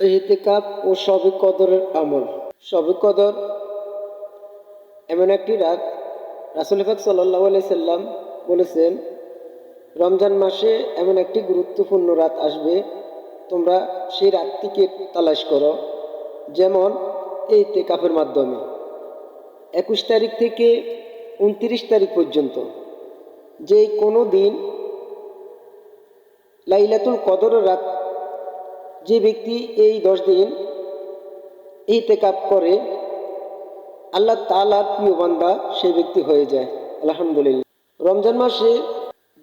এহতেকাপ ও শবে কদরের আমল। শবে কদর এমন একটি রাত রাসুল ফাক সাল্লাহ সাল্লাম বলেছেন, রমজান মাসে এমন একটি গুরুত্বপূর্ণ রাত আসবে, তোমরা সেই রাতটিকে তালাশ করো, যেমন এই তেকাফের মাধ্যমে। একুশ তারিখ থেকে উনত্রিশ তারিখ পর্যন্ত যে কোনো দিন লাইলাতুল কদরের রাত যে ব্যক্তি এই দশ দিন এই তেকাপ করে, আল্লাহ তালার প্রিয় বান্দা সেই ব্যক্তি হয়ে যায়। আলহামদুলিল্লাহ। রমজান মাসে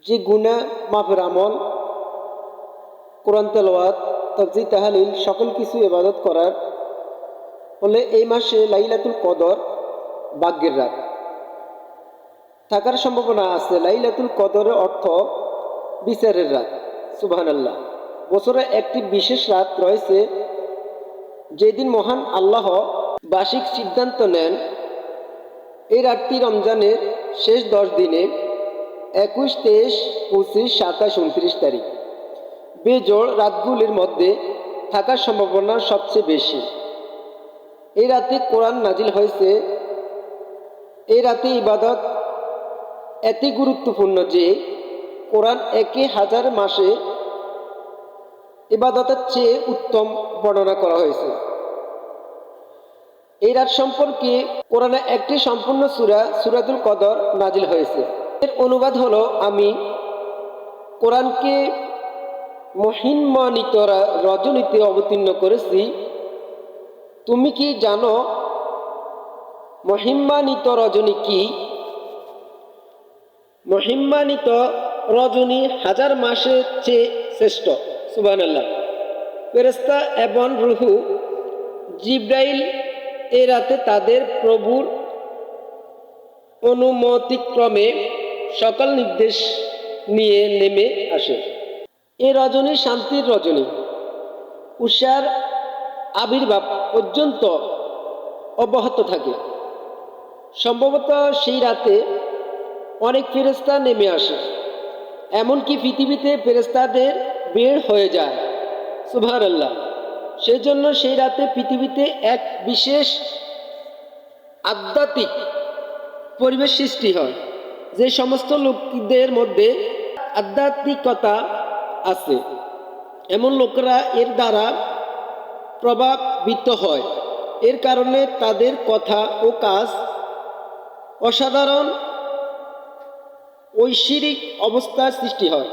যে গুণা মাফের আমল, কোরআন তেলাওয়াত তকজি তাহালিল, সকল কিছু ইবাদত করার ফলে এই মাসে লাইলাতুল কদর ভাগ্যের রাত। থাকার সম্ভাবনা আছে। লাইলাতুল কদরের অর্থ বিচারের রাত। সুবহান আল্লাহ বছরে একটি বিশেষ রাত রয়েছে, যেদিন মহান আল্লাহ বার্ষিক সিদ্ধান্ত নেন। এই রাতটি রমজানের শেষ দশ দিনে, একুশ, তেইশ, পঁচিশ, সাতাশ, উনত্রিশ তারিখ। বেজোড় রাতগুলির মধ্যে থাকার সম্ভাবনা সবচেয়ে বেশি। এই রাতে কোরআন নাজিল হয়েছে। এই রাতে ইবাদত এতই গুরুত্বপূর্ণ যে, কোরআন একে হাজার মাসে ইবাদতের চেয়ে উত্তম বর্ণনা করা হয়েছে। এই রাত সম্পর্কে কোরআনে একটি সম্পূর্ণ সুরা, সুরাতুল কদর নাজিল হয়েছে। এর অনুবাদ হলো, আমি কোরআনকে মহিনমানিত রজনীতে অবতীর্ণ করেছি। তুমি কি জানো মহিম্মানিত রজনী কি? মহিম্মানিত রজনী হাজার মাসের চেয়ে শ্রেষ্ঠ। সুবান আল্লাহ ফেরেস্তা এবং রুহু জিব্রাইল এ রাতে তাদের প্রভুর অনুমতিক্রমে সকল নির্দেশ নিয়ে নেমে আসে। এ রজনী শান্তির রজনী। উষার আবির্ভাব পর্যন্ত অব্যাহত থাকে। সম্ভবত সেই রাতে অনেক ফেরেস্তা নেমে আসে। এমনকি পৃথিবীতে ফেরেস্তাদের বের হয়ে যায়। সুভার আল্লাহ সেই জন্য সেই রাতে পৃথিবীতে এক বিশেষ আধ্যাত্মিক পরিবেশ সৃষ্টি হয়, যে সমস্ত লোকদের মধ্যে আধ্যাত্মিকতা আছে। এমন লোকেরা এর দ্বারা প্রভাবিত হয়। এর কারণে তাদের কথা ও কাজ অসাধারণ ঐশ্বরিক অবস্থার সৃষ্টি হয়।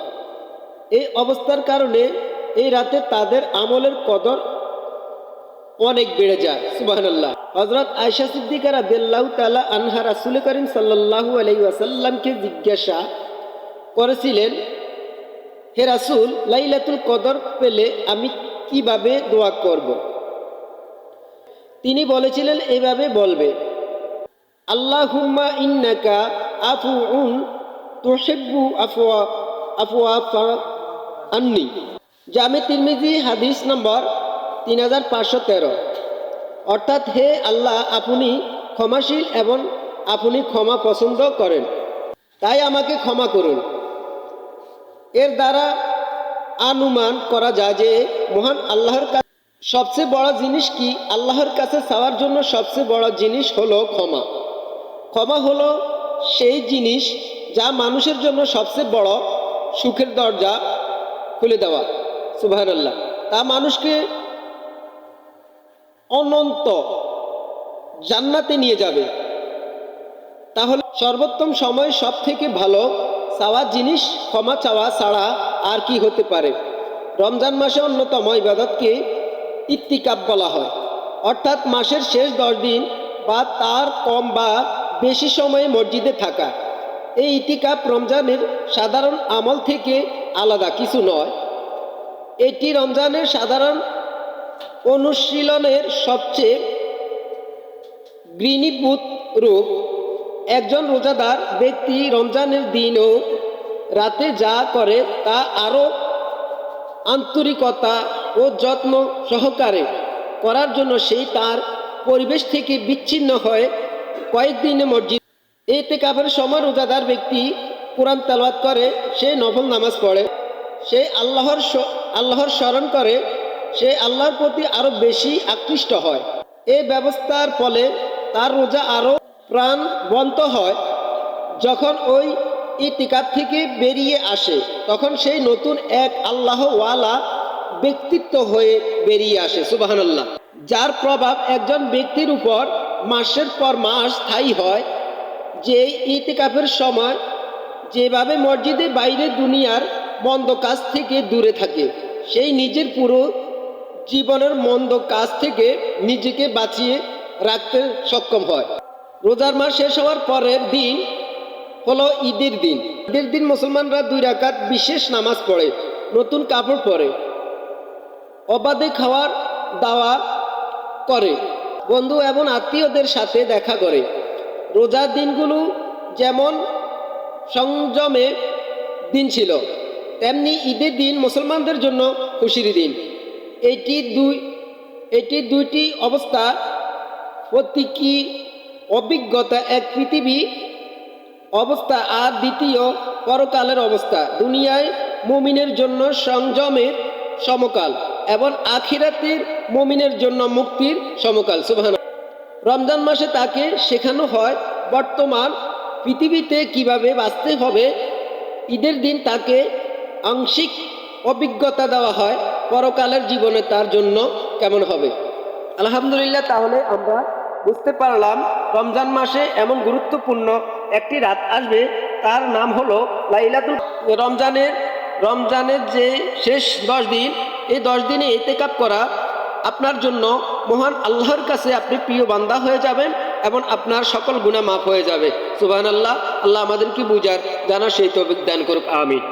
এই অবস্থার কারণে এই রাতে তাদের আমলের কদর অনেক বেড়ে যায় সুবাহান্লাহ হজরত আয়সা সিদ্দিকার আদাল্লাহ তালা আনহা রাসুল করিম সাল্লাহু আলাই ওয়াসাল্লামকে জিজ্ঞাসা করেছিলেন, হে রাসুল, লাইলাতুল কদর পেলে আমি কীভাবে দোয়া করব? তিনি বলেছিলেন এইভাবে বলবে, আল্লাহুম্মা ইন্নাকা আফু উন তোহেব্বু আফওয়া আফওয়া আন্নি। জামে তিরমিজি হাদিস নম্বর তিন হাজার পাঁচশো তেরো। অর্থাৎ হে আল্লাহ, আপনি ক্ষমাশীল এবং আপনি ক্ষমা পছন্দ করেন। তাই আমাকে ক্ষমা করুন। এর দ্বারা অনুমান করা যায় যে মহান আল্লাহর কাছে সবচেয়ে বড় জিনিস কি? আল্লাহর কাছে চাওয়ার জন্য সবচেয়ে বড় জিনিস হলো ক্ষমা। ক্ষমা হলো সেই জিনিস যা মানুষের জন্য সবচেয়ে বড় সুখের দরজা খুলে দেওয়া। সুবাহান আল্লাহ তা মানুষকে অনন্ত জান্নাতে নিয়ে যাবে। তাহলে সর্বোত্তম সময় সব থেকে ভালো চাওয়া জিনিস, ক্ষমা চাওয়া ছাড়া আর কি হতে পারে? রমজান মাসে অন্যতম ইবাদতকে ইত্তিকাপ বলা হয়। অর্থাৎ মাসের শেষ দশ দিন বা তার কম বা বেশি সময়ে মসজিদে থাকা। এই ইতিকাপ রমজানের সাধারণ আমল থেকে আলাদা কিছু নয়। এটি রমজানের সাধারণ অনুশীলনের সবচেয়ে গৃণীভূত রূপ। একজন রোজাদার ব্যক্তি রমজানের দিন ও রাতে যা করে তা আরও আন্তরিকতা ও যত্ন সহকারে করার জন্য সেই তার পরিবেশ থেকে বিচ্ছিন্ন হয়ে কয়েকদিনে মসজিদ এতে কাপের সময় রোজাদার ব্যক্তি কোরআন তালওয়াত করে, সে নফল নামাজ পড়ে, সে আল্লাহর আল্লাহর স্মরণ করে, সে আল্লাহর প্রতি আরও বেশি আকৃষ্ট হয়। এই ব্যবস্থার ফলে তার রোজা আরও প্রাণবন্ত হয়। যখন ওই ইতিকাপ থেকে বেরিয়ে আসে, তখন সেই নতুন এক আল্লাহ ওয়ালা ব্যক্তিত্ব হয়ে বেরিয়ে আসে সুবাহান আল্লাহ যার প্রভাব একজন ব্যক্তির উপর মাসের পর মাস স্থায়ী হয় যে ইতিকাফের সময় যেভাবে মসজিদের বাইরে দুনিয়ার মন্দ কাজ থেকে দূরে থাকে, সেই নিজের পুরো জীবনের মন্দ কাজ থেকে নিজেকে বাঁচিয়ে রাখতে সক্ষম হয়। রোজার মাস শেষ হওয়ার পরের দিন হলো ঈদের দিন। ঈদের দিন মুসলমানরা দুই রাকাত বিশেষ নামাজ পড়ে, নতুন কাপড় পরে, অবাধে খাওয়ার দাওয়া করে। বন্ধু এবং আত্মীয়দের সাথে দেখা করে। রোজার দিনগুলো যেমন সংযমে দিন ছিল। তেমনি ঈদের দিন মুসলমানদের জন্য খুশির দিন। এটি দুই, এটি দুইটি অবস্থা। প্রতীকী অভিজ্ঞতা, এক পৃথিবী অবস্থা আর দ্বিতীয় পরকালের অবস্থা। দুনিয়ায় মুমিনের জন্য সংযমের সমকাল এবং আখিরাতের মুমিনের জন্য মুক্তির সমকাল। সুবহান রমজান মাসে তাকে শেখানো হয় বর্তমান পৃথিবীতে কীভাবে বাঁচতে হবে, ঈদের দিন তাকে আংশিক অভিজ্ঞতা দেওয়া হয়, পরকালের জীবনে তার জন্য কেমন হবে? আলহামদুলিল্লাহ, তাহলে আমরা বুঝতে পারলাম রমজান মাসে এমন গুরুত্বপূর্ণ একটি রাত আসবে, তার নাম হলো লাইলাতুল রমজানের রমজানের যে শেষ দশ দিন, এই দশ দিনে এতেকাপ করা আপনার জন্য মহান আল্লাহর কাছে আপনি প্রিয় বান্দা হয়ে যাবেন এবং আপনার সকল গুণা মাফ হয়ে যাবে। সুবাহ আল্লাহ আল্লাহ আমাদেরকে বুঝার জানা সেই তো দান করুক, আমিন।